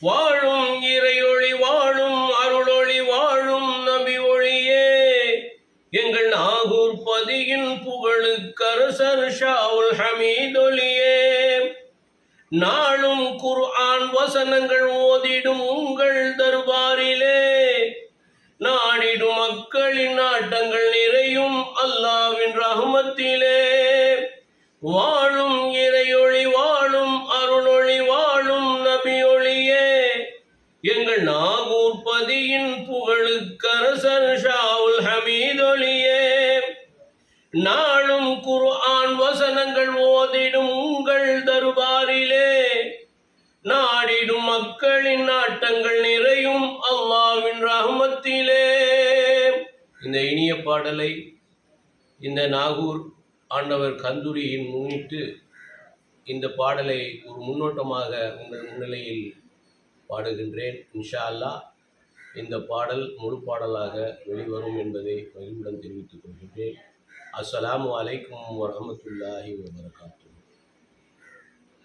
வாழும் இறையொளி வாழும் அருளொளி வாழும் நபி ஒளியே எங்கள் நாகூர் பதியின் புகழுக்கரசர் ஷாவுல் ஹமீதொலியே நாளும் குர்ஆன் வசனங்கள் ஓதிடும் உங்கள் தர்பாரிலே. நாடிடும் மக்களின் நாட்டங்கள் நிறையும் அல்லாவின் ரஹமத்திலே. வாழும் எங்கள் நாகூர் பதியின் புகழுக்கரசர் ஷாவுல் ஹமீதொலியே நாளும் குர்ஆன் வசனங்கள் ஓதிடும் உங்கள் தருபாரிலே. நாடிடும் மக்களின் நாட்டங்கள் நிறையும் அல்லாவின் ரஹமத்திலே. இந்த இனிய பாடலை இந்த நாகூர் ஆண்டவர் கந்தூரியின் முன்னிட்டு இந்த பாடலை ஒரு முன்னோட்டமாக உங்கள் முன்னிலையில் பாடுகின்றேன். இன்ஷா அல்லாஹ் இந்த பாடல் முழு பாடலாக வெளிவரும் என்பதை மகிழ்வுடன் தெரிவித்துக் கொள்கின்றேன். அஸ்ஸலாமு அலைக்கும் வரமத்துல்லாஹி வபரகாத்து